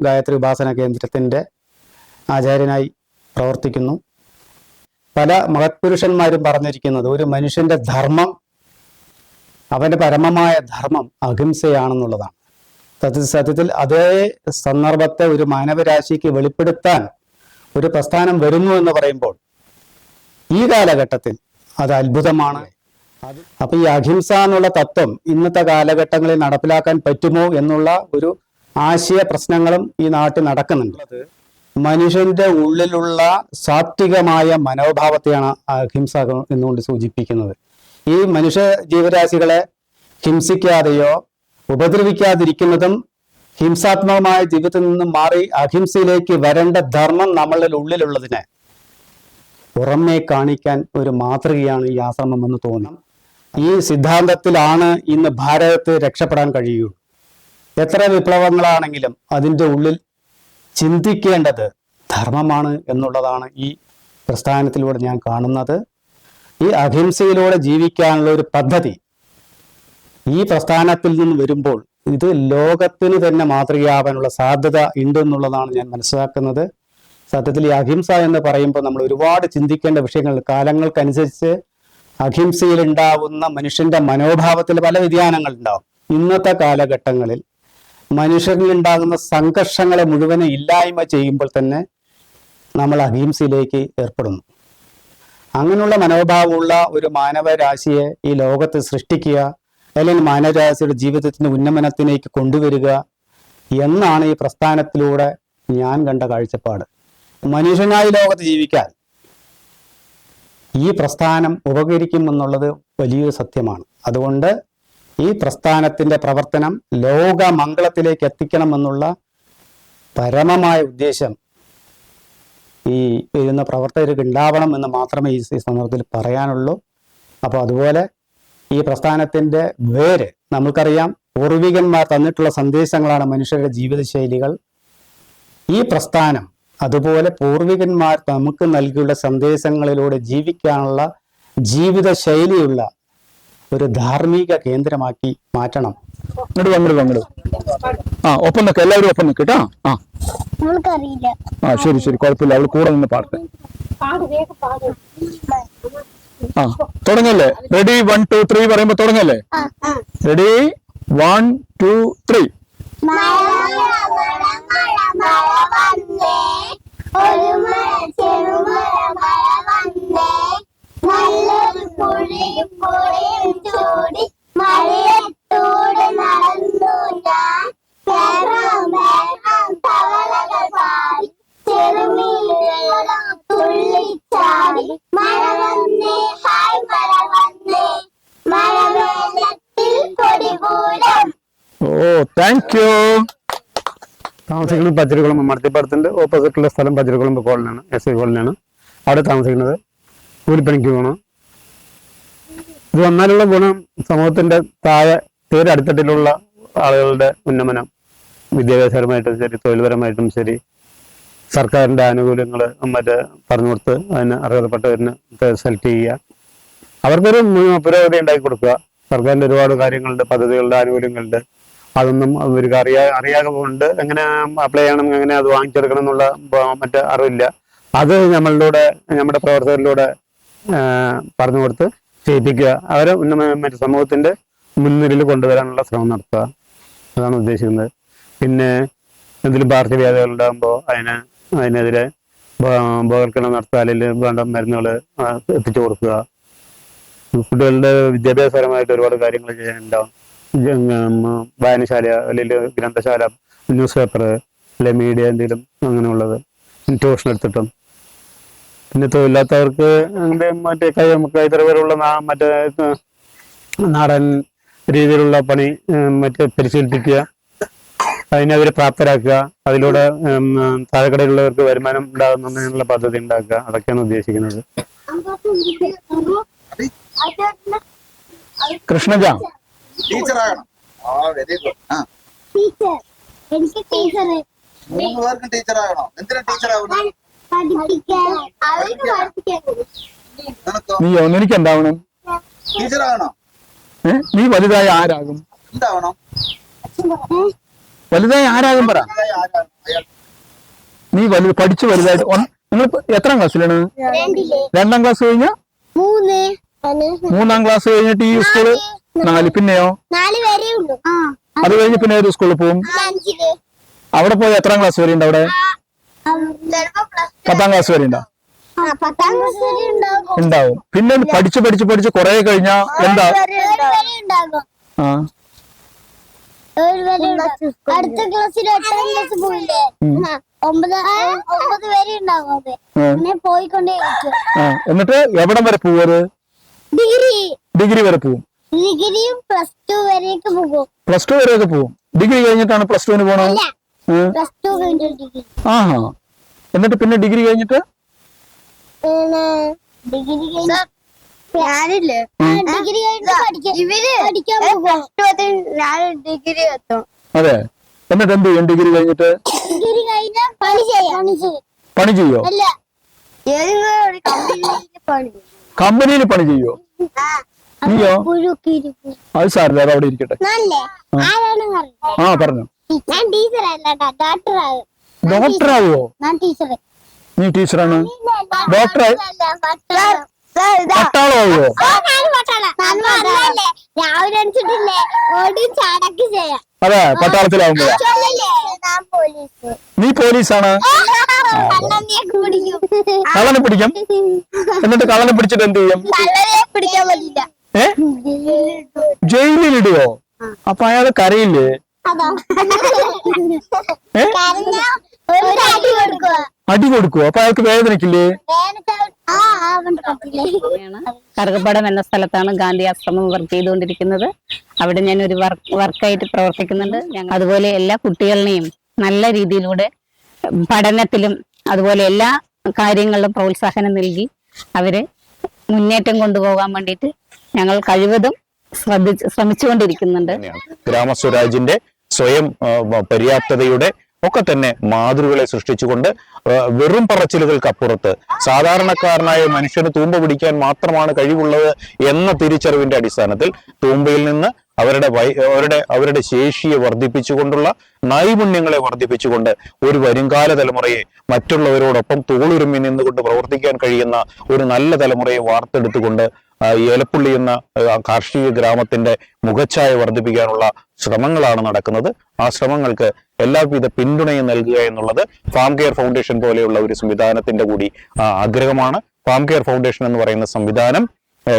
ഗായത്രി ഉപാസന കേന്ദ്രത്തിന്റെ ആചാര്യനായി പ്രവർത്തിക്കുന്നു. പല മഹത്പുരുഷന്മാരും പറഞ്ഞിരിക്കുന്നത് ഒരു മനുഷ്യന്റെ ധർമ്മം അവന്റെ പരമമായ ധർമ്മം അഹിംസയാണെന്നുള്ളതാണ്. സത്യ സത്യത്തിൽ അതേ സന്ദർഭത്തെ ഒരു മാനവരാശിക്ക് വെളിപ്പെടുത്താൻ ഒരു പ്രസ്ഥാനം വരുന്നു എന്ന് പറയുമ്പോൾ ഈ കാലഘട്ടത്തിൽ അത് അത്ഭുതമാണ്. അപ്പൊ ഈ അഹിംസ എന്നുള്ള തത്വം ഇന്നത്തെ കാലഘട്ടങ്ങളിൽ നടപ്പിലാക്കാൻ പറ്റുമോ എന്നുള്ള ഒരു ആശയ പ്രശ്നങ്ങളും ഈ നാട്ടിൽ നടക്കുന്നുണ്ട്. മനുഷ്യന്റെ ഉള്ളിലുള്ള സാത്വികമായ മനോഭാവത്തെയാണ് അഹിംസ എന്നുകൊണ്ട് സൂചിപ്പിക്കുന്നത്. ഈ മനുഷ്യ ജീവരാശികളെ ഹിംസിക്കാതെയോ ഉപദ്രവിക്കാതിരിക്കുന്നതും ഹിംസാത്മകമായ ജീവിതത്തിൽ നിന്നും മാറി അഹിംസയിലേക്ക് വരേണ്ട ധർമ്മം നമ്മളുടെ ഉള്ളിലുള്ളതിനെ പുറമേ കാണിക്കാൻ ഒരു മാതൃകയാണ് ഈ ആശ്രമം എന്ന് തോന്നുന്നു ഈ സിദ്ധാന്തത്തിലാണ് ഇന്ന് ഭാരതത്തെ രക്ഷപ്പെടാൻ കഴിയുള്ളൂ. എത്ര വിപ്ലവങ്ങളാണെങ്കിലും അതിന്റെ ഉള്ളിൽ ചിന്തിക്കേണ്ടത് ധർമ്മമാണ് എന്നുള്ളതാണ് ഈ പ്രസ്ഥാനത്തിലൂടെ ഞാൻ കാണുന്നത്. ഈ അഹിംസയിലൂടെ ജീവിക്കാനുള്ള ഒരു പദ്ധതി ഈ പ്രസ്ഥാനത്തിൽ നിന്ന് വരുമ്പോൾ ഇത് ലോകത്തിന് തന്നെ മാതൃകയാവാനുള്ള സാധ്യത ഉണ്ട് എന്നുള്ളതാണ് ഞാൻ മനസ്സിലാക്കുന്നത്. സത്യത്തിൽ ഈ അഹിംസ എന്ന് പറയുമ്പോൾ നമ്മൾ ഒരുപാട് ചിന്തിക്കേണ്ട വിഷയങ്ങൾ കാലങ്ങൾക്കനുസരിച്ച് അഹിംസയിൽ ഉണ്ടാവുന്ന മനുഷ്യന്റെ മനോഭാവത്തിൽ പല വ്യതിയാനങ്ങൾ ഉണ്ടാവും ഇന്നത്തെ കാലഘട്ടങ്ങളിൽ മനുഷ്യരിൽ ഉണ്ടാകുന്ന സംഘർഷങ്ങളെ മുഴുവനെ ഇല്ലായ്മ ചെയ്യുമ്പോൾ തന്നെ നമ്മൾ അഹിംസയിലേക്ക് ഏർപ്പെടുന്നു. അങ്ങനെയുള്ള മനോഭാവമുള്ള ഒരു മാനവരാശിയെ ഈ ലോകത്ത് സൃഷ്ടിക്കുക അല്ലെങ്കിൽ മാനവരാശിയുടെ ജീവിതത്തിന്റെ ഉന്നമനത്തിലേക്ക് കൊണ്ടുവരിക എന്നാണ് ഈ പ്രസ്ഥാനത്തിലൂടെ ഞാൻ കണ്ട കാഴ്ചപ്പാട്. മനുഷ്യനായി ലോകത്ത് ജീവിക്കാൻ ഈ പ്രസ്ഥാനം ഉപകരിക്കുമെന്നുള്ളത് വലിയൊരു സത്യമാണ്. അതുകൊണ്ട് ഈ പ്രസ്ഥാനത്തിന്റെ പ്രവർത്തനം ലോകമംഗളത്തിലേക്ക് എത്തിക്കണമെന്നുള്ള പരമമായ ഉദ്ദേശം ഈ എഴുന്ന പ്രവർത്തകർക്ക് ഉണ്ടാവണം എന്ന് മാത്രമേ ഈ സന്ദർഭത്തിൽ പറയാനുള്ളൂ. അപ്പോൾ അതുപോലെ ഈ പ്രസ്ഥാനത്തിന്റെ വേര് നമുക്കറിയാം പൂർവികന്മാർ തന്നിട്ടുള്ള സന്ദേശങ്ങളാണ് മനുഷ്യരുടെ ജീവിതശൈലികൾ. ഈ പ്രസ്ഥാനം അതുപോലെ പൂർവികന്മാർ നമുക്ക് നൽകിയുള്ള സന്ദേശങ്ങളിലൂടെ ജീവിക്കാനുള്ള ജീവിത ശൈലിയുള്ള ഒരു ധാർമ്മിക കേന്ദ്രമാക്കി മാറ്റണം. അങ്ങോട്ട് ഇങ്ങോട്ട് വാ. ആ ഒപ്പം നിൽക്കാം എല്ലാവരും ഒപ്പം നിൽക്കട്ടോ ആ. ആ ശരി ശരി കുഴപ്പമില്ല അവൾ കൂടെ നിന്ന് പാടട്ടെ. ആ തുടങ്ങല്ലേ? റെഡി വൺ ടു ത്രീ പറയുമ്പോ തുടങ്ങല്ലേ? റെഡി വൺ ടു ത്രീ മഴ മര ഒരു മഴ ചെറുമഴ മഴ വന്നേ. നല്ലൊരു പുഴയും പുഴയും ചൂടി മഴയത്തൂടെ നടന്നു ഞാൻ വേഗം വേഗം തവളകൾ പാടി. ചെറുമീനുകളും തുള്ളിച്ചാടി മഴ വന്നേ ഹായ് മഴ വന്നേ. മഴ വെള്ളത്തിൽ കൊടികൂടം. ഓ താങ്ക് യു താമസിക്കുന്നത് പച്ചരിക്കുളം മർത്തിപ്പാടത്തിന്റെ ഓപ്പോസിറ്റുള്ള സ്ഥലം പച്ചരിക്കുളമ്പ് കോളനിയാണ് എസ് ഐ കോളനിയാണ്. അവിടെ താമസിക്കുന്നത് കൂലിപ്പണിക്ക് പോകണം ഇത് വന്നാലുള്ള ഗുണം സമൂഹത്തിന്റെ താഴെ തീരെ അടിത്തട്ടിലുള്ള ആളുകളുടെ ഉന്നമനം. വിദ്യാഭ്യാസപരമായിട്ടും ശരി തൊഴിൽപരമായിട്ടും ശരി. സർക്കാരിന്റെ ആനുകൂല്യങ്ങൾ മറ്റേ പറഞ്ഞു കൊടുത്ത് അതിന് അർഹതപ്പെട്ടവരിന് സെലക്ട് ചെയ്യുക. അവർക്കൊരു പുരോഗതി ഉണ്ടാക്കി കൊടുക്കുക. സർക്കാരിന്റെ ഒരുപാട് കാര്യങ്ങളുണ്ട് പദ്ധതികളുടെ ആനുകൂല്യങ്ങളുണ്ട് അതൊന്നും അവർക്ക് അറിയാ അറിയാതെ കൊണ്ട് എങ്ങനെ അപ്ലൈ ചെയ്യണം എങ്ങനെ അത് വാങ്ങിച്ചെടുക്കണം എന്നുള്ള മറ്റേ അറിവില്ല. അത് നമ്മളിലൂടെ നമ്മുടെ പ്രവർത്തകരിലൂടെ പറഞ്ഞു കൊടുത്ത് ചെയ്യിപ്പിക്കുക. അവരെ മറ്റു സമൂഹത്തിന്റെ മുൻനിരയിൽ കൊണ്ടുവരാനുള്ള ശ്രമം നടത്തുക. അതാണ് ഉദ്ദേശിക്കുന്നത്. പിന്നെ എന്തെങ്കിലും പാർശ്വവ്യാധികൾ ഉണ്ടാകുമ്പോൾ അതിന് അതിനെതിരെ ബോധവൽക്കരണം നടത്തുക. അല്ലെങ്കിൽ വേണ്ട മരുന്നുകൾ എത്തിച്ചു കൊടുക്കുക. കുട്ടികളുടെ വിദ്യാഭ്യാസപരമായിട്ട് ഒരുപാട് കാര്യങ്ങൾ ചെയ്യാനുണ്ടാവും. വായനശാല അല്ലെങ്കിൽ ഗ്രന്ഥശാല ന്യൂസ് പേപ്പർ അല്ലെ മീഡിയ എന്തെങ്കിലും അങ്ങനെയുള്ളത്. ട്യൂഷൻ എടുത്തിട്ടും പിന്നെ തൊഴിലാത്തവർക്ക് അങ്ങനെ മറ്റേ കൈ കൈത്തറിവരുള്ള മറ്റേ ഏർ, നാടൻ രീതിയിലുള്ള പണി മറ്റേ പരിശീലിപ്പിക്കുക. അതിനെ അവരെ പ്രാപ്തരാക്കുക. അതിലൂടെ താഴെക്കടയിലുള്ളവർക്ക് വരുമാനം ഉണ്ടാകുന്നതിനുള്ള പദ്ധതി ഉണ്ടാക്കുക. അതൊക്കെയാണ് ഉദ്ദേശിക്കുന്നത്. കൃഷ്ണജ. ടീച്ചറാകണം. ആ വെരി ഗുഡ് ആ. ടീച്ചർ എനിക്ക് ടീച്ചർ മൂന്ന് പേർക്കും ടീച്ചർ എന്തിനാ ടീച്ചർ ആവണം ഒന്നെനിക്ക് എന്താവണം? നീ വലുതായി ആരാകും? എന്താവണം? വലുതായി ആരാകും പറ. നീ വലു പഠിച്ചു വലുതായിട്ട് നിങ്ങൾ എത്രാം ക്ലാസ്സിലാണ്? രണ്ടിൽ. രണ്ടാം ക്ലാസ് കഴിഞ്ഞ? മൂന്ന്. മൂന്നാം ക്ലാസ് കഴിഞ്ഞിട്ട് ഈ സ്കൂൾ? നാല്. പിന്നെയോ? നാല് വരെ ഉള്ളൂ. ആ അത് കഴിഞ്ഞ് പിന്നെ ഏത് സ്കൂളിൽ പോകും അഞ്ചിൽ. അവിടെ പോയി എത്രാം ക്ലാസ് വരെ ഉണ്ട് അവിടെ പത്താം ക്ലാസ് വരെ ഉണ്ടാവും. പിന്നെ പഠിച്ച് പഠിച്ച് പഠിച്ച് കുറെ കഴിഞ്ഞാ എന്താ? ആ. അടുത്ത ക്ലാസ്സിൽ എട്ടാം ക്ലാസ് പോയില്ലേ? ആ, ഒമ്പത് ഒമ്പത് വരെ ഉണ്ടാകും പിന്നെ പോയിക്കൊണ്ടേ എന്നിട്ട് എവിടം വരെ പോവത്? ഡിഗ്രി. ഡിഗ്രി വരെ പോവും. ഡിഗ്രിയും പ്ലസ് ടു വരെയൊക്കെ പോകും. പ്ലസ് ടു വരെയൊക്കെ പോകും ഡിഗ്രി കഴിഞ്ഞിട്ടാണ് പ്ലസ് ടുവിന് പോണത്? ആഹാ എന്നിട്ട് പിന്നെ ഡിഗ്രി കഴിഞ്ഞിട്ട്? ഞാനില്ലേ? ഡിഗ്രി അതെ. എന്നിട്ട് എന്ത് ചെയ്യും? ഡിഗ്രി കഴിഞ്ഞിട്ട്? ഡിഗ്രി കഴിഞ്ഞ പണി ചെയ്യാം. പണി ചെയ്യോ. അല്ല. ഏതെങ്കിലും ഒരു കമ്പനിയിൽ പണി ചെയ്യോ. നീയോ അത് സാറില്ല അത് അവിടെ ഇരിക്കട്ടെ. ആ പറഞ്ഞു. ഞാൻ ടീച്ചർ അല്ല ഡോക്ടർ ആകും ഡോക്ടർ ആവോ? ഞാൻ ടീച്ചർ നീ ടീച്ചറാണ് ഡോക്ടർ പട്ടാളോ. ആവോ രാവിലെ അടിച്ചിട്ടില്ലേ ഓടിയും ചാടക്ക് ചെയ്യാം. അതെ പട്ടാളത്തിലാവുമ്പോ. ഞാൻ പോലീസ്. നീ പോലീസാണ്? കള്ളനെ പിടിക്കും? എന്നിട്ട് കള്ളനെ പിടിച്ചിട്ട് എന്ത് ചെയ്യും? ജയിലിലിടുവോ അപ്പൊ അയാൾ കരയില്ലേ? അടി കൊടുക്കുവോ. അപ്പൊ അയാൾക്ക് വേദനക്കില്ലേ? കറുകപ്പടം എന്ന സ്ഥലത്താണ് ഗാന്ധി ആശ്രമം വർക്ക് ചെയ്തുകൊണ്ടിരിക്കുന്നത്. അവിടെ ഞാൻ ഒരു വർക്ക് വർക്കായിട്ട് പ്രവർത്തിക്കുന്നുണ്ട്. ഞങ്ങൾ അതുപോലെ എല്ലാ കുട്ടികളെയും നല്ല രീതിയിലൂടെ പഠനത്തിലും അതുപോലെ എല്ലാ കാര്യങ്ങളിലും പ്രോത്സാഹനം നൽകി അവരെ മുന്നേറ്റം കൊണ്ടുപോകാൻ വേണ്ടിയിട്ട് ഞങ്ങൾ കഴിവതും ശ്രദ്ധിച്ച് ശ്രമിച്ചുകൊണ്ടിരിക്കുന്നുണ്ട്. ഗ്രാമ ഗ്രാമസ്വരാജിന്റെ സ്വയം പര്യാപ്തതയുടെ ഒക്കെ തന്നെ മാതൃകളെ സൃഷ്ടിച്ചുകൊണ്ട് വെറും പറച്ചിലുകൾക്കപ്പുറത്ത് സാധാരണക്കാരനായ മനുഷ്യന് തൂമ്പ പിടിക്കാൻ മാത്രമാണ് കഴിവുള്ളത് എന്ന തിരിച്ചറിവിന്റെ അടിസ്ഥാനത്തിൽ തൂമ്പയിൽ നിന്ന് അവരുടെ വൈ അവരുടെ അവരുടെ ശേഷിയെ വർദ്ധിപ്പിച്ചുകൊണ്ടുള്ള നൈപുണ്യങ്ങളെ വർദ്ധിപ്പിച്ചുകൊണ്ട് ഒരു വരുംകാല തലമുറയെ മറ്റുള്ളവരോടൊപ്പം തോളുരുമ്മി നിന്നുകൊണ്ട് പ്രവർത്തിക്കാൻ കഴിയുന്ന ഒരു നല്ല തലമുറയെ വാർത്തെടുത്തുകൊണ്ട് ഏലപ്പുള്ളി എന്ന കാർഷിക ഗ്രാമത്തിന്റെ മുഖച്ഛായ വർദ്ധിപ്പിക്കാനുള്ള ശ്രമങ്ങളാണ് നടക്കുന്നത്. ആ ശ്രമങ്ങൾക്ക് എല്ലാവിധ പിന്തുണയും നൽകുക എന്നുള്ളത് ഫാം കെയർ ഫൗണ്ടേഷൻ പോലെയുള്ള ഒരു സംവിധാനത്തിന്റെ കൂടി ആഗ്രഹമാണ്. ഫാം കെയർ ഫൗണ്ടേഷൻ എന്ന് പറയുന്ന സംവിധാനം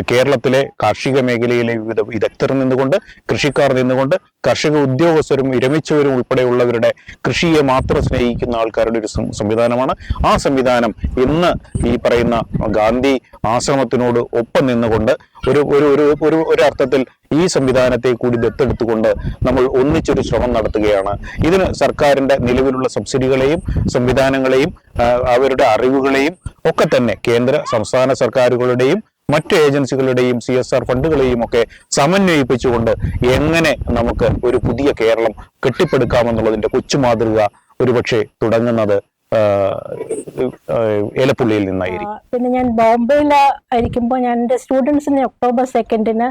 കേരളത്തിലെ കാർഷിക മേഖലയിലെ വിവിധ വിദഗ്ധർ നിന്നുകൊണ്ട് കൃഷിക്കാർ നിന്നുകൊണ്ട് കർഷക ഉദ്യോഗസ്ഥരും വിരമിച്ചവരും ഉൾപ്പെടെയുള്ളവരുടെ കൃഷിയെ മാത്രം സ്നേഹിക്കുന്ന ആൾക്കാരുടെ ഒരു സംവിധാനമാണ്. ആ സംവിധാനം ഇന്ന് ഈ പറയുന്ന ഗാന്ധി ആശ്രമത്തിനോട് ഒപ്പം നിന്നുകൊണ്ട് ഒരു ഒരു ഒരു ഒരു അർത്ഥത്തിൽ ഈ സംവിധാനത്തെ കൂടി ദത്തെടുത്തുകൊണ്ട് നമ്മൾ ഒന്നിച്ചൊരു ശ്രമം നടത്തുകയാണ്. ഇതിന് സർക്കാരിന്റെ നിലവിലുള്ള സബ്സിഡികളെയും സംവിധാനങ്ങളെയും അവരുടെ അറിവുകളെയും ഒക്കെ തന്നെ കേന്ദ്ര സംസ്ഥാന സർക്കാരുകളുടെയും മറ്റ് ഏജൻസികളുടെയും സി എസ് ആർ ഫണ്ടുകളെയും ഒക്കെ സമന്വയിപ്പിച്ചുകൊണ്ട് എങ്ങനെ നമുക്ക് ഒരു പുതിയ കേരളം കെട്ടിപ്പടുക്കാമെന്നുള്ളതിന്റെ കൊച്ചു മാതൃക ഒരുപക്ഷെ തുടങ്ങുന്നത് ഏലപ്പുള്ളിയിൽ നിന്നായിരിക്കും. പിന്നെ ഞാൻ ബോംബെയിൽ ആയിരിക്കുമ്പോൾ ഞാൻ എന്റെ സ്റ്റുഡൻസിനെ ഒക്ടോബർ സെക്കൻഡിന്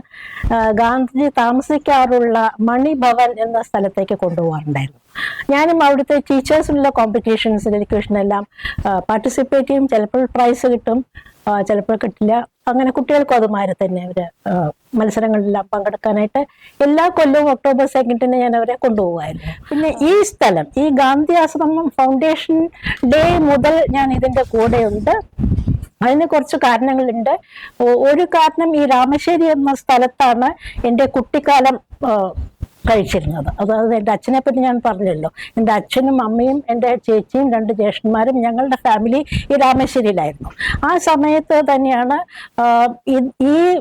ഗാന്ധിജി താമസിക്കാറുള്ള മണിഭവൻ എന്ന സ്ഥലത്തേക്ക് കൊണ്ടുപോകാറുണ്ടായിരുന്നു. ഞാനും അവിടുത്തെ ടീച്ചേഴ്സിനുള്ള കോമ്പറ്റീഷൻസ് എഡ്യൂക്കേഷനെല്ലാം പാർട്ടിസിപ്പേറ്റ് ചെയ്യും. ചിലപ്പോൾ പ്രൈസ് കിട്ടും ചിലപ്പോൾ കിട്ടില്ല. അങ്ങനെ കുട്ടികൾക്കും അതുമാതിരി തന്നെ അവർ മത്സരങ്ങളിലെല്ലാം പങ്കെടുക്കാനായിട്ട് എല്ലാ കൊല്ലവും ഒക്ടോബർ സെക്കൻഡിന് ഞാൻ അവരെ കൊണ്ടുപോകുമായിരുന്നു പിന്നെ ഈ സ്ഥലം ഈ ഗാന്ധി ആശ്രമം ഫൗണ്ടേഷൻ ഡേ മുതൽ ഞാൻ ഇതിന്റെ കൂടെയുണ്ട്. അതിന് കുറച്ച് കാരണങ്ങളുണ്ട്. ഒരു കാരണം ഈ രാമശ്ശേരി എന്ന സ്ഥലത്താണ് എന്റെ കുട്ടിക്കാലം കഴിച്ചിരുന്നത്. അതായത് എന്റെ അച്ഛനെ പറ്റി ഞാൻ പറഞ്ഞല്ലോ. എന്റെ അച്ഛനും അമ്മയും എന്റെ ചേച്ചിയും രണ്ട് ജ്യേഷ്ഠന്മാരും ഞങ്ങളുടെ ഫാമിലി ഈ രാമേശ്വരിയിലായിരുന്നു. ആ സമയത്ത് തന്നെയാണ് ഈ-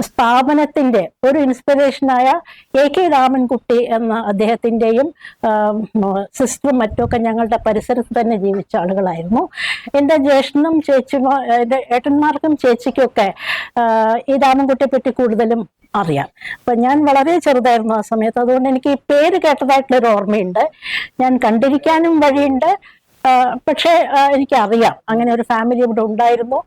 സ്ഥാപനത്തിന്റെ ഒരു ഇൻസ്പിറേഷനായ എ കെ രാമൻകുട്ടി എന്ന അദ്ദേഹത്തിന്റെയും സിസ്റ്ററും മറ്റുമൊക്കെ ഞങ്ങളുടെ പരിസരത്ത് തന്നെ ജീവിച്ച ആളുകളായിരുന്നു. എന്റെ ജ്യേഷ്ഠനും ചേച്ചിമാ എന്റെ ഏട്ടന്മാർക്കും ചേച്ചിക്കൊക്കെ ഈ രാമൻകുട്ടിയെ പറ്റി കൂടുതലും അറിയാം. അപ്പൊ ഞാൻ വളരെ ചെറുതായിരുന്നു ആ സമയത്ത്. അതുകൊണ്ട് എനിക്ക് ഈ പേര് കേട്ടതായിട്ടുള്ളൊരു ഓർമ്മയുണ്ട്. ഞാൻ കണ്ടിരിക്കാനും വഴിയുണ്ട്. പക്ഷേ എനിക്കറിയാം. അങ്ങനെ ഒരു ഫാമിലി ഇവിടെ ഉണ്ടായിരുന്നു.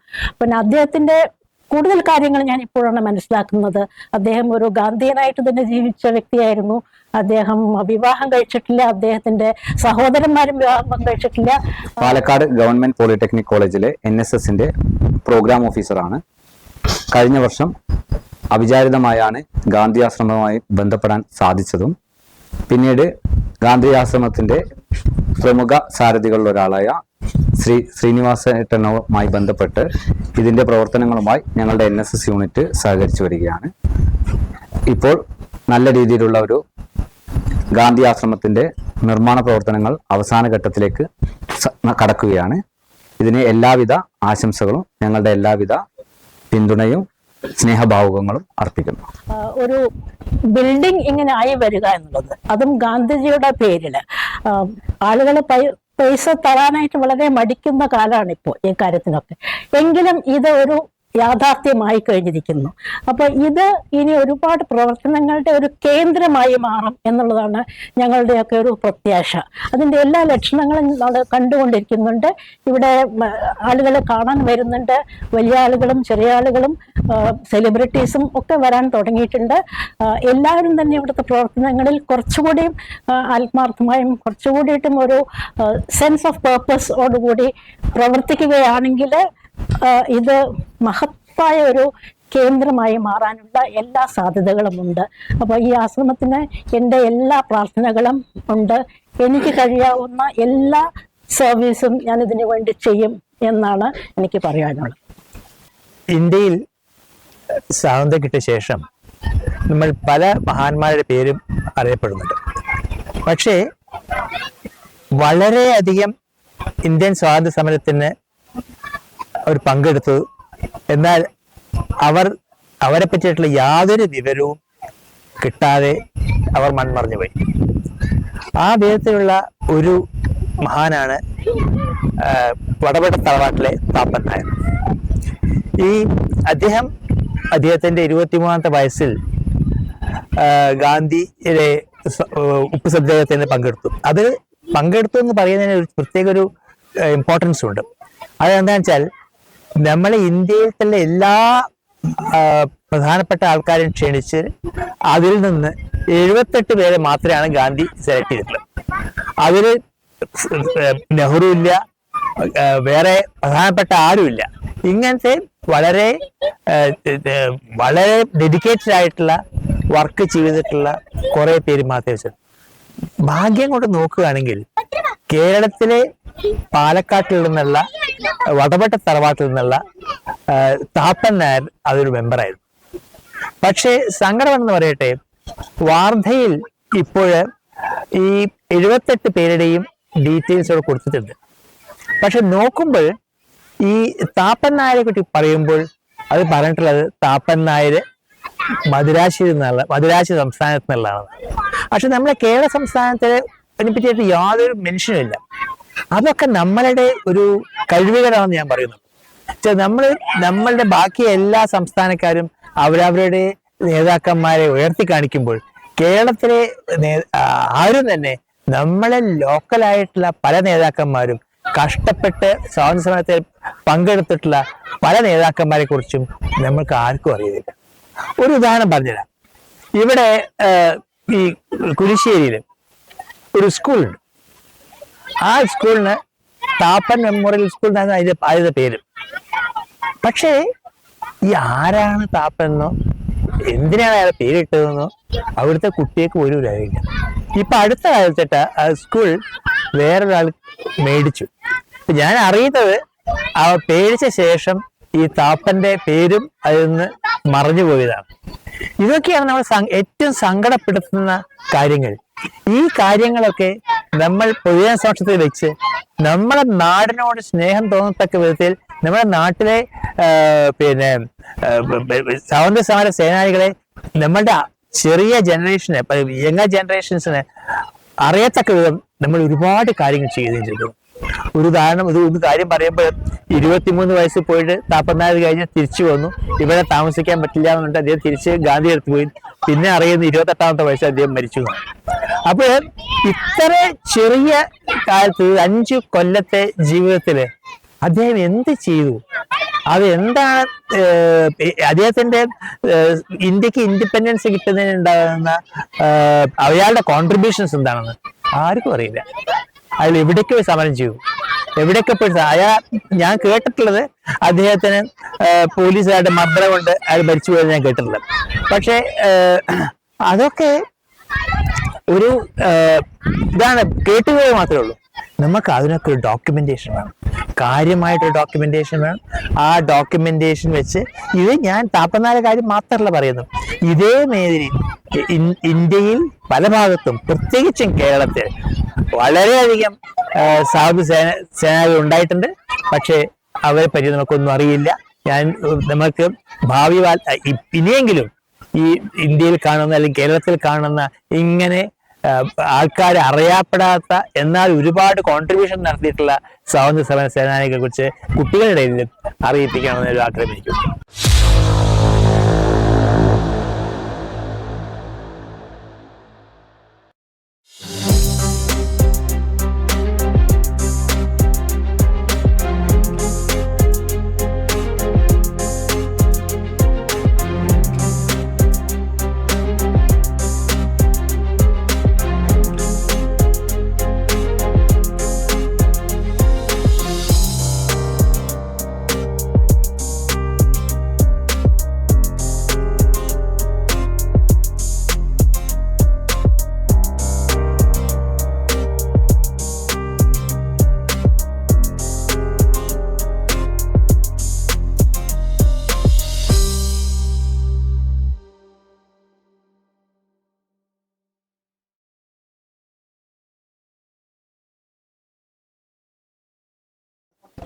പിന്നെ അദ്ദേഹത്തിന്റെ കൂടുതൽ കാര്യങ്ങൾ ഞാൻ ഇപ്പോഴാണ് മനസ്സിലാക്കുന്നത്. അദ്ദേഹം ഒരു ഗാന്ധിയനായിട്ട് തന്നെ ജീവിച്ച വ്യക്തിയായിരുന്നു. അദ്ദേഹം വിവാഹം കഴിച്ചിട്ടില്ല. അദ്ദേഹത്തിന്റെ സഹോദരന്മാരും വിവാഹം കഴിച്ചിട്ടില്ല. പാലക്കാട് ഗവൺമെന്റ് പോളിടെക്നിക് കോളേജിലെ എൻ എസ് എസിന്റെ പ്രോഗ്രാം ഓഫീസറാണ്. കഴിഞ്ഞ വർഷം അവിചാരിതമായാണ് ഗാന്ധി ആശ്രമവുമായി ബന്ധപ്പെടാൻ സാധിച്ചതും. പിന്നീട് ഗാന്ധി ആശ്രമത്തിന്റെ പ്രമുഖ സാരഥികളിൽ ഒരാളായ ശ്രീ ശ്രീനിവാസേട്ടനുമായി ബന്ധപ്പെട്ട് ഇതിന്റെ പ്രവർത്തനങ്ങളുമായി ഞങ്ങളുടെ എൻ എസ് എസ് യൂണിറ്റ് സഹകരിച്ചു വരികയാണ്. ഇപ്പോൾ നല്ല രീതിയിലുള്ള ഒരു ഗാന്ധി ആശ്രമത്തിന്റെ നിർമ്മാണ പ്രവർത്തനങ്ങൾ അവസാന ഘട്ടത്തിലേക്ക് കടക്കുകയാണ്. ഇതിന് എല്ലാവിധ ആശംസകളും ഞങ്ങളുടെ എല്ലാവിധ പിന്തുണയും സ്നേഹഭാവുകങ്ങളും അർപ്പിക്കുന്നു. ഒരു ബിൽഡിംഗ് ഇങ്ങനെ ആയി വരിക എന്നുള്ളത് അതും ഗാന്ധിജിയുടെ പേരിൽ. ആളുകൾ പൈസ തരാനായിട്ട് വളരെ മടിക്കുന്ന കാലമാണ് ഇപ്പോൾ ഈ കാര്യത്തിനൊക്കെ. എങ്കിലും ഇത് ഒരു യാഥാർത്ഥ്യമായി കഴിഞ്ഞിരിക്കുന്നു. അപ്പൊ ഇത് ഇനി ഒരുപാട് പ്രവർത്തനങ്ങളുടെ ഒരു കേന്ദ്രമായി മാറും എന്നുള്ളതാണ് ഞങ്ങളുടെയൊക്കെ ഒരു പ്രത്യാശ. അതിന്റെ എല്ലാ ലക്ഷണങ്ങളും കണ്ടുകൊണ്ടിരിക്കുന്നുണ്ട്. ഇവിടെ ആളുകളെ കാണാൻ വരുന്നുണ്ട്. വലിയ ആളുകളും ചെറിയ ആളുകളും സെലിബ്രിറ്റീസും ഒക്കെ വരാൻ തുടങ്ങിയിട്ടുണ്ട്. എല്ലാവരും തന്നെ ഇവിടുത്തെ പ്രവർത്തനങ്ങളിൽ കുറച്ചുകൂടിയും ആത്മാർത്ഥമായും കുറച്ചുകൂടിയിട്ടും ഒരു സെൻസ് ഓഫ് പേർപ്പസോടുകൂടി പ്രവർത്തിക്കുകയാണെങ്കിൽ ഇത് മഹത്തായ ഒരു കേന്ദ്രമായി മാറാനുള്ള എല്ലാ സാധ്യതകളും ഉണ്ട്. അപ്പോൾ ഈ ആശ്രമത്തിന് എന്റെ എല്ലാ പ്രാർത്ഥനകളും ഉണ്ട്. എനിക്ക് കഴിയാവുന്ന എല്ലാ സർവീസും ഞാൻ ഇതിനു വേണ്ടി ചെയ്യും എന്നാണ് എനിക്ക് പറയാനുള്ളത്. ഇന്ത്യയിൽ സ്വാതന്ത്ര്യം കിട്ടിയ ശേഷം നമ്മൾ പല മഹാന്മാരുടെ പേരും അറിയപ്പെടുന്നുണ്ട്. പക്ഷേ വളരെയധികം ഇന്ത്യൻ സ്വാതന്ത്ര്യ സമരത്തിന് അവർ പങ്കെടുത്തു. എന്നാൽ അവർ അവരെ പറ്റിയിട്ടുള്ള യാതൊരു വിവരവും കിട്ടാതെ അവർ മൺമറഞ്ഞു പോയി. ആ വിധത്തിലുള്ള ഒരു മഹാനാണ് വടപെട്ട തറവാട്ടിലെ താപ്പൻ നായർ. ഈ അദ്ദേഹം അദ്ദേഹത്തിന്റെ ഇരുപത്തിമൂന്നാമത്തെ വയസ്സിൽ ഗാന്ധിയുടെ ഉപ്പ് സത്യാഗ്രഹത്തിന് പങ്കെടുത്തു. അത് പങ്കെടുത്തു എന്ന് പറയുന്നതിന് ഒരു പ്രത്യേക ഒരു ഇമ്പോർട്ടൻസ് ഉണ്ട്. അതെന്താണെന്ന് വെച്ചാൽ നമ്മളെ ഇന്ത്യയിൽ തന്നെ എല്ലാ പ്രധാനപ്പെട്ട ആൾക്കാരും ക്ഷണിച്ച് അതിൽ നിന്ന് എഴുപത്തെട്ട് പേരെ മാത്രമാണ് ഗാന്ധി സെലക്ട് ചെയ്തിട്ടുള്ളത്. അതിൽ നെഹ്റു ഇല്ല വേറെ പ്രധാനപ്പെട്ട ആരുമില്ല ഇങ്ങനത്തെ വളരെ വളരെ ഡെഡിക്കേറ്റഡ് ആയിട്ടുള്ള വർക്ക് ചെയ്തിട്ടുള്ള കുറെ പേര് മാത്രമേ വെച്ചത് ഭാഗ്യം കൊണ്ട് നോക്കുകയാണെങ്കിൽ കേരളത്തിലെ പാലക്കാട്ടിൽ നിന്നുള്ള വടപെട്ട തറവാട്ടിൽ നിന്നുള്ള താപ്പൻ നായർ അതൊരു മെമ്പറായിരുന്നു പക്ഷേ സങ്കടം എന്ന് പറയട്ടെ വാർധയിൽ ഇപ്പോൾ ഈ എഴുപത്തെട്ട് പേരുടെയും ഡീറ്റെയിൽസ് അവിടെ കൊടുത്തിട്ടുണ്ട്. പക്ഷെ നോക്കുമ്പോൾ ഈ താപ്പൻ നായരെ കുട്ടി പറയുമ്പോൾ അത് പറഞ്ഞിട്ടുള്ളത് താപ്പൻ നായർ മദുരാശിയിൽ നിന്നുള്ള മദുരാശി സംസ്ഥാനത്ത് നിന്നുള്ളതാണ്. പക്ഷെ നമ്മുടെ കേരള സംസ്ഥാനത്തെ അതിനെ പറ്റിയിട്ട് യാതൊരു മെൻഷനും ഇല്ല. അതൊക്കെ നമ്മളുടെ ഒരു കഴിവുകളാണെന്ന് ഞാൻ പറയുന്നു. നമ്മൾ നമ്മളുടെ ബാക്കി എല്ലാ സംസ്ഥാനക്കാരും അവരവരുടെ നേതാക്കന്മാരെ ഉയർത്തി കാണിക്കുമ്പോൾ കേരളത്തിലെ ആരും തന്നെ നമ്മളെ ലോക്കലായിട്ടുള്ള പല നേതാക്കന്മാരും കഷ്ടപ്പെട്ട് സ്വാതന്ത്ര്യ സമരത്തിൽ പങ്കെടുത്തിട്ടുള്ള പല നേതാക്കന്മാരെ കുറിച്ചും നമ്മൾക്ക് ആർക്കും അറിയുന്നില്ല ഒരു ഉദാഹരണം പറഞ്ഞുതരാം. ഇവിടെ ഈ കുരിശ്ശേരിയിൽ ഒരു സ്കൂളുണ്ട്. ആ സ്കൂളിന് താപ്പൻ മെമ്മോറിയൽ സ്കൂൾ എന്നാണ് അതിന്റെ അതിന്റെ പേര്. പക്ഷേ ഈ ആരാണ് താപ്പൻ എന്നോ എന്തിനാണ് അയാളെ പേരിട്ടതെന്നോ അവിടുത്തെ കുട്ടികൾക്ക് ഒരു അറിയില്ല ഇപ്പൊ അടുത്ത കാലത്തിട്ട് ആ സ്കൂൾ വേറൊരാൾ മേടിച്ചു. ഞാൻ അറിയുന്നത് അവ പേടിച്ച ശേഷം ഈ താപ്പന്റെ പേരും അതിൽ നിന്ന് മറഞ്ഞു പോയതാണ്. ഇതൊക്കെയാണ് നമ്മൾ ഏറ്റവും സങ്കടപ്പെടുത്തുന്ന കാര്യങ്ങൾ. ഈ കാര്യങ്ങളൊക്കെ നമ്മൾ പുതിയ സാക്ഷ്യത്തിൽ വെച്ച് നമ്മുടെ നാടിനോട് സ്നേഹം തോന്നത്തക്ക വിധത്തിൽ നമ്മുടെ നാട്ടിലെ പിന്നെ സ്വാതന്ത്ര്യ സമര സേനാനികളെ നമ്മളുടെ ചെറിയ ജനറേഷന് യങ്ങ ജനറേഷൻസിന് അറിയത്തക്ക വിധം നമ്മൾ ഒരുപാട് കാര്യങ്ങൾ ചെയ്യുകയും ചെയ്തു ഒരു ഉദാഹരണം ഇത് ഒരു കാര്യം പറയുമ്പോൾ ഇരുപത്തിമൂന്ന് വയസ്സ് പോയിട്ട് നാൽപ്പത്തിനാല് കഴിഞ്ഞ് തിരിച്ചു വന്നു. ഇവിടെ താമസിക്കാൻ പറ്റില്ല എന്ന് പറഞ്ഞിട്ട് അദ്ദേഹം തിരിച്ച് ഗാന്ധി എടുത്തു പോയി. പിന്നെ അറിയുന്ന ഇരുപത്തെട്ടാമത്തെ വയസ്സിൽ അദ്ദേഹം മരിച്ചു. അപ്പോൾ ഇത്ര ചെറിയ കാലത്ത് അഞ്ചു കൊല്ലത്തെ ജീവിതത്തിൽ അദ്ദേഹം എന്ത് ചെയ്തു? അത് എന്താണ് അദ്ദേഹത്തിന്റെ ഇന്ത്യയ്ക്ക് ഇൻഡിപെൻഡൻസ് കിട്ടുന്നതിന് ഉണ്ടാകുന്ന അയാളുടെ കോൺട്രിബ്യൂഷൻസ് എന്താണെന്ന് ആർക്കും അറിയില്ല. അയാൾ എവിടേക്ക് പോയി സമരം ചെയ്യൂ എവിടെയൊക്കെ പോയി അയാൾ ഞാൻ കേട്ടിട്ടുള്ളത് അദ്ദേഹത്തിന് പോലീസുകാരുടെ മർദ്ദനം കൊണ്ട് അയാൾ മരിച്ചു പോയത് ഞാൻ കേട്ടിട്ടുള്ളത്. പക്ഷേ അതൊക്കെ ഒരു ഇതാണ് കേട്ടുപോയത് മാത്രമേ ഉള്ളൂ. നമുക്ക് അതിനൊക്കെ ഒരു ഡോക്യുമെന്റേഷൻ വേണം. കാര്യമായിട്ടൊരു ഡോക്യുമെന്റേഷൻ വേണം. ആ ഡോക്യുമെന്റേഷൻ വെച്ച് ഇത് ഞാൻ താപ്പനാല കാര്യം മാത്രമല്ല പറയുന്നു ഇതേ ഇന്ത്യയിൽ പല ഭാഗത്തും പ്രത്യേകിച്ചും കേരളത്തിൽ വളരെയധികം സാധു സേന സേനാകൾ ഉണ്ടായിട്ടുണ്ട്. പക്ഷേ അവരെ പറ്റി നമുക്കൊന്നും അറിയില്ല. ഞാൻ നമുക്ക് ഭാവി ഇനിയെങ്കിലും ഈ ഇന്ത്യയിൽ കാണുന്ന അല്ലെങ്കിൽ കേരളത്തിൽ കാണുന്ന ഇങ്ങനെ ആൾക്കാരെ അറിയപ്പെടാത്ത എന്നാൽ ഒരുപാട് കോൺട്രിബ്യൂഷൻ നടത്തിയിട്ടുള്ള സ്വാതന്ത്ര്യ സമര സേനാനികളെ കുറിച്ച് കുട്ടികളുടെ ഇടയിൽ അറിയിപ്പിക്കണമെന്ന് ഒരു ആഗ്രഹം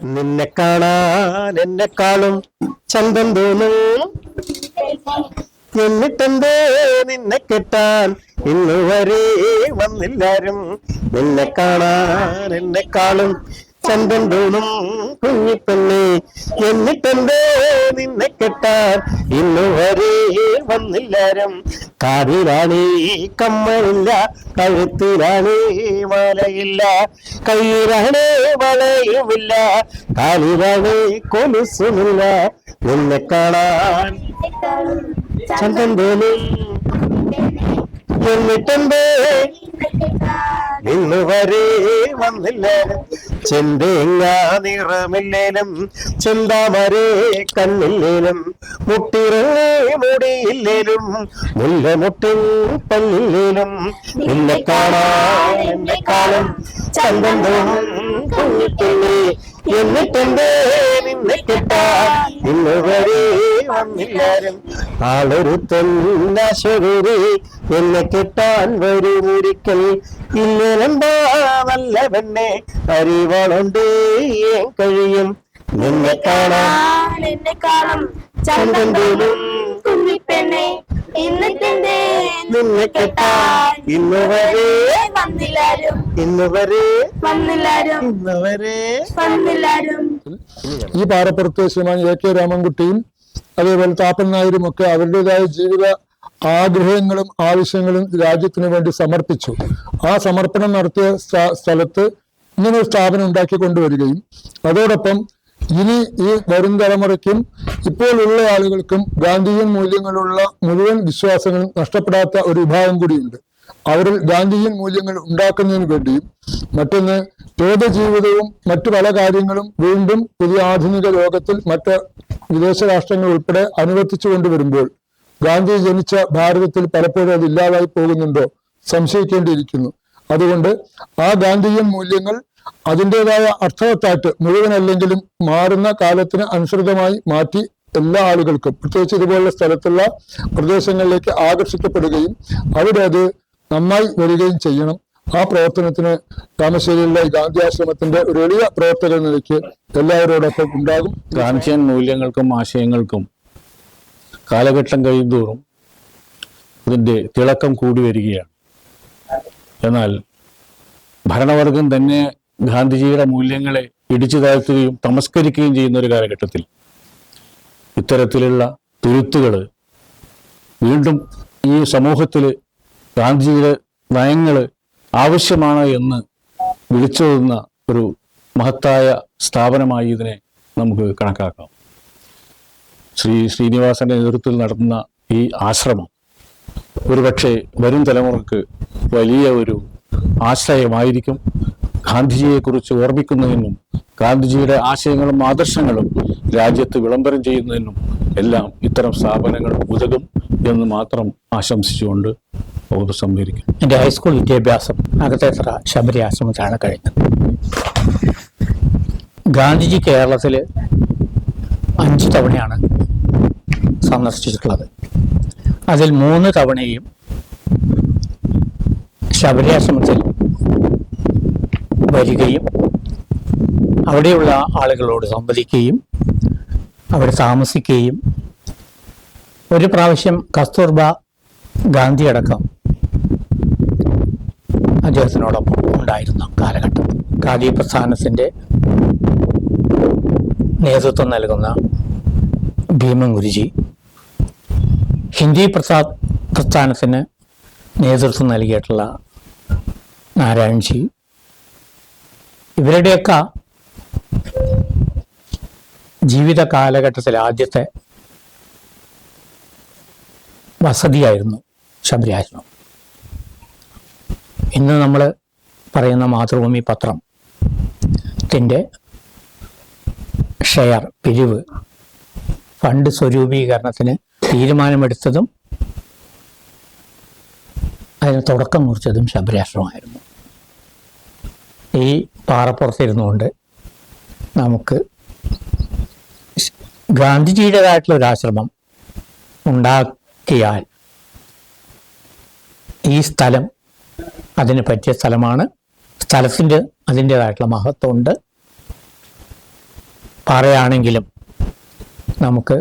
നിന്നെ കാണാൻ എന്നെക്കാളും ചന്തം തോന്നും. എന്നിട്ടെന്തേ നിന്നെ കെട്ടാൻ? ഇന്ന് വരെ വന്നില്ലാരും. നിന്നെ കാണാൻ എന്നെക്കാളും ചന്തം തോന്നും കുഞ്ഞിപ്പെണ്ണെ എന്നിട്ടെന്തോ നിന്നെ കെട്ടാൻ ഇന്ന് വരെ വന്നില്ലാരും. കാതിലാണേ കമ്മലില്ല കഴുത്തിലാണേ മാലയില്ല കയ്യിലാണേ വളയുമില്ല കാലിലാണേ കൊലുസുമില്ല. നിന്നെ കാണാൻ ചന്തം തോന്നും എന്നിട്ടെന്തേ ഇന്ന് വരെ വന്നില്ല. ചെന്തേങ്ങ നിറമില്ലേലും ചെന്താമരേ കണ്ണില്ലേലും മുട്ടിറേ മുടിയില്ലേലും മുല്ല മുല്ലമുട്ടിൻ പല്ലില്ലേലും നിന്നെ കാണാൻ എന്നെ കാലം ചന്തം കുഞ്ഞിപ്പെണ്ണേ എന്നിട്ടെന്തേ നിന്നെ കിട്ടാൻ? ഇന്ന് വരെ വന്നില്ലാരും ആളൊരു തന്നാശകരി എന്നെ കിട്ടാൻ വരുമൊരിക്കൽ ഇല്ലെന്താ നല്ല പെണ്ണെ അറിവളുണ്ട്. കഴിയും? നിന്നെ കാണാൻ എന്നെ ചന്തം തോന്നും കുഞ്ഞിപ്പെണ്ണെ. എന്നിട്ടെന്തേ നിന്നെ കിട്ടാൻ ഇന്ന് വരെ വന്നില്ലാരും. ഇന്ന് വരെ വന്നില്ലാരും. ഇന്ന് വരെ വന്നില്ലാരും. ഈ പാറപ്പുറത്ത് ശ്രീമാൻ എ കെ രാമൻകുട്ടിയും അതേപോലെ താപ്പൻ നായരും ഒക്കെ അവരുടേതായ ജീവിത ആഗ്രഹങ്ങളും ആവശ്യങ്ങളും രാജ്യത്തിന് വേണ്ടി സമർപ്പിച്ചു. ആ സമർപ്പണം നടത്തിയ സ്ഥ- സ്ഥലത്ത് ഇങ്ങനെ ഒരു സ്ഥാപനം ഉണ്ടാക്കി കൊണ്ടുവരികയും അതോടൊപ്പം ഇനി ഈ വരും തലമുറയ്ക്കും ഇപ്പോഴുള്ള ആളുകൾക്കും ഗാന്ധിയൻ മൂല്യങ്ങളുള്ള മുഴുവൻ വിശ്വാസങ്ങളും നഷ്ടപ്പെടാത്ത ഒരു വിഭാഗം കൂടിയുണ്ട്. അവരിൽ ഗാന്ധിയൻ മൂല്യങ്ങൾ ഉണ്ടാക്കുന്നതിന് വേണ്ടിയും മറ്റൊന്ന് ജീവിതവും മറ്റു പല കാര്യങ്ങളും വീണ്ടും പുതിയ ആധുനിക ലോകത്തിൽ മറ്റ് വിദേശ രാഷ്ട്രങ്ങൾ ഉൾപ്പെടെ അനുവർത്തിച്ചു കൊണ്ടുവരുമ്പോൾ ഗാന്ധി ജനിച്ച ഭാരതത്തിൽ പലപ്പോഴും അത് ഇല്ലാതായി പോകുന്നുണ്ടോ സംശയിക്കേണ്ടിയിരിക്കുന്നു. അതുകൊണ്ട് ആ ഗാന്ധിയൻ മൂല്യങ്ങൾ അതിന്റെതായ അർത്ഥവത്തായിട്ട് മുഴുവനല്ലെങ്കിലും മാറുന്ന കാലത്തിന് അനുസൃതമായി മാറ്റി എല്ലാ ആളുകൾക്കും. പ്രത്യേകിച്ച് ഇതുപോലുള്ള സ്ഥലത്തുള്ള പ്രദേശങ്ങളിലേക്ക് ആകർഷിക്കപ്പെടുകയും അവിടെ അത് നന്നായി വരികയും ചെയ്യണം. ആ പ്രവർത്തനത്തിന് താമശ്ശേരിയിലെ ഗാന്ധി ആശ്രമത്തിന്റെ ഒരു വലിയ പ്രവർത്തക നിലയ്ക്ക് എല്ലാവരോടൊപ്പം ഉണ്ടാകും. ഗാന്ധിയൻ മൂല്യങ്ങൾക്കും ആശയങ്ങൾക്കും കാലഘട്ടം കഴിയുന്തോറും ഇതിന്റെ തിളക്കം കൂടി വരികയാണ്. എന്നാൽ ഭരണവർഗം തന്നെ ഗാന്ധിജിയുടെ മൂല്യങ്ങളെ ഇടിച്ചു താഴ്ത്തുകയും തമസ്കരിക്കുകയും ചെയ്യുന്ന ഒരു കാലഘട്ടത്തിൽ ഇത്തരത്തിലുള്ള തുരുത്തുകൾ വീണ്ടും ഈ സമൂഹത്തിൽ ഗാന്ധിജിയുടെ നയങ്ങൾ ആവശ്യമാണ് എന്ന് വിളിച്ചോതുന്ന ഒരു മഹത്തായ സ്ഥാപനമായി ഇതിനെ നമുക്ക് കണക്കാക്കാം. ശ്രീ ശ്രീനിവാസന്റെ നേതൃത്വത്തിൽ നടത്തുന്ന ഈ ആശ്രമം ഒരുപക്ഷെ വരും തലമുറയ്ക്ക് വലിയ ഒരു ആശ്രയമായിരിക്കും. ഗാന്ധിജിയെക്കുറിച്ച് ഓർമ്മിക്കുന്നതിനും ഗാന്ധിജിയുടെ ആശയങ്ങളും ആദർശങ്ങളും രാജ്യത്ത് വിളംബരം ചെയ്യുന്നതിനും എല്ലാം ഇത്തരം സ്ഥാപനങ്ങൾ ഉതകും എന്ന് മാത്രം ആശംസിച്ചുകൊണ്ട് ഉപസംഹരിക്കും എന്റെ ഹൈസ്കൂൾ വിദ്യാഭ്യാസം അകത്തേത്ര ശബരി ആശ്രമത്തിലാണ് കഴിഞ്ഞത്? ഗാന്ധിജി കേരളത്തിൽ അഞ്ച് തവണയാണ് സന്ദർശിച്ചിട്ടുള്ളത്. അതിൽ മൂന്ന് തവണയും ശബരി ആശ്രമത്തിൽ വരികയും അവിടെയുള്ള ആളുകളോട് സംവദിക്കുകയും അവിടെ താമസിക്കുകയും ഒരു പ്രാവശ്യം കസ്തൂർബ ഗാന്ധി അടക്കം അദ്ദേഹത്തിനോടൊപ്പം ഉണ്ടായിരുന്ന കാലഘട്ടം. ഖാദി പ്രസ്ഥാനത്തിന്റെ നേതൃത്വം നൽകുന്ന ഭീമൻ ഗുരുജി ഹിന്ദി പ്രസ്ഥാ പ്രസ്ഥാനത്തിന് നേതൃത്വം നൽകിയിട്ടുള്ള നാരായൺജി ഇവരുടെയൊക്കെ ജീവിത കാലഘട്ടത്തിൽ ആദ്യത്തെ വസതിയായിരുന്നു ശബരിയാശ്രമം ഇന്ന് നമ്മൾ പറയുന്ന മാതൃഭൂമി പത്രം ത്തിന്റെ ഷെയർ പിരിവ് ഫണ്ട് സ്വരൂപീകരണത്തിന് തീരുമാനമെടുത്തതും അതിന് തുടക്കം കുറിച്ചതും ശബരിയാശ്രമമായിരുന്നു ഈ പാറപ്പുറത്തിരുന്നുകൊണ്ട് നമുക്ക് ഗാന്ധിജിയുടേതായിട്ടുള്ള ഒരു ആശ്രമം ഉണ്ടാക്കിയാൽ ഈ സ്ഥലം അതിന് പറ്റിയ സ്ഥലമാണ്. സ്ഥലത്തിന്റെ അതിന്റെതായിട്ടുള്ള മഹത്വമുണ്ട്. പാറയാണെങ്കിലും നമുക്ക്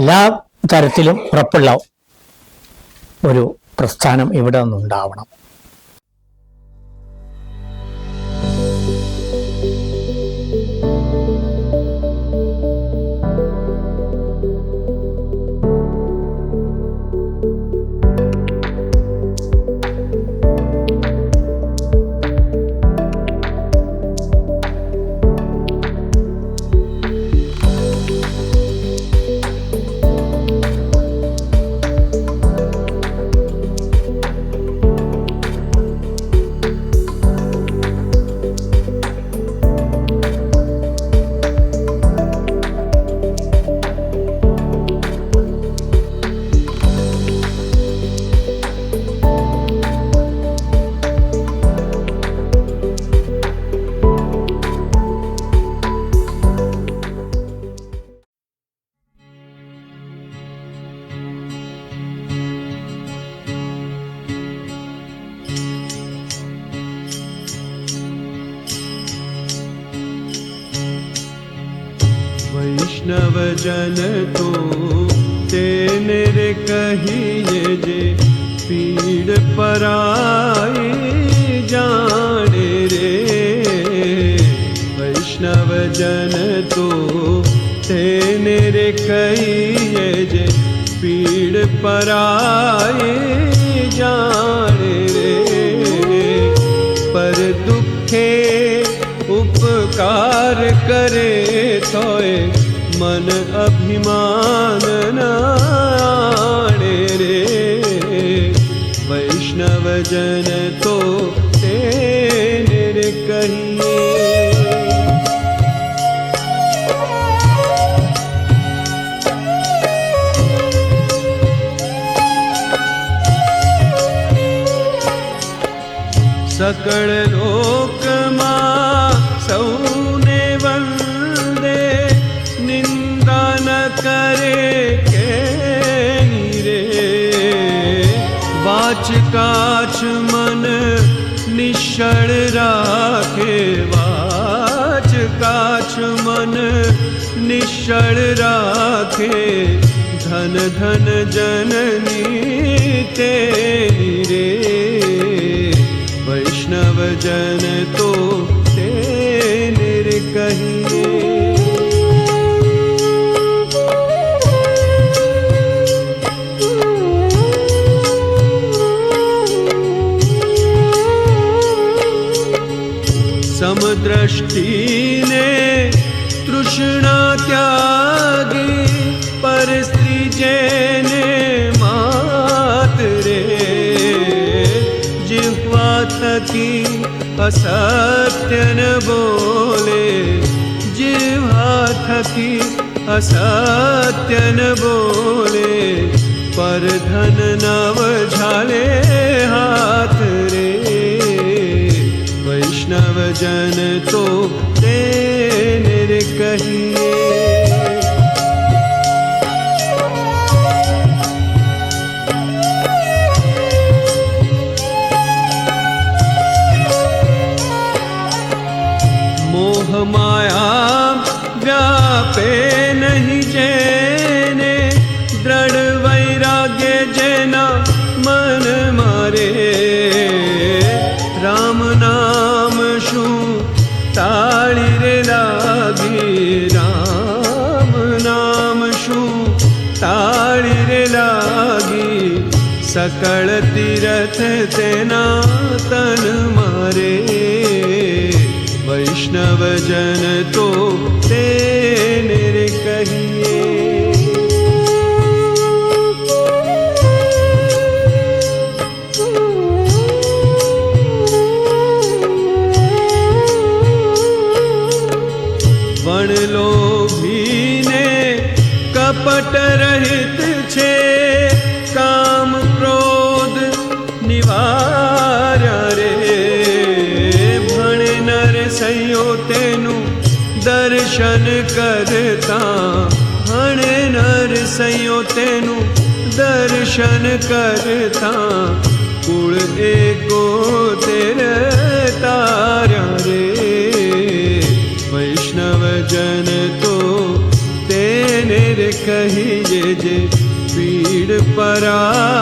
എല്ലാ തരത്തിലും ഉറപ്പുള്ള ഒരു പ്രസ്ഥാനം ഇവിടെ നിന്നുണ്ടാവണം. वैष्णव जन तो तेने रे कहिए जे पीड़ पराई जाने रे। वैष्णव जन तो कहिए जे पीड़ पराई जाने रे। पर दुखे उपकार मन अभिमानरे वैष्णव जन तो कहिए। सकल लोक निश्चल राखे धन धन जननी तेरी रे। वैष्णव जन तो जिह्वा थकी असत्य न बोले पर धन नव झाले हाथ रे। वैष्णव जन तो तेरे कहिए सकल तीरथ तेना तन मारे। वैष्णव जन तो तेने रे कहिए। वण लोभीने कपट रहित छे दर्शन कुले गो ते तारा वैष्णव जन तु तेन कहि पीड परा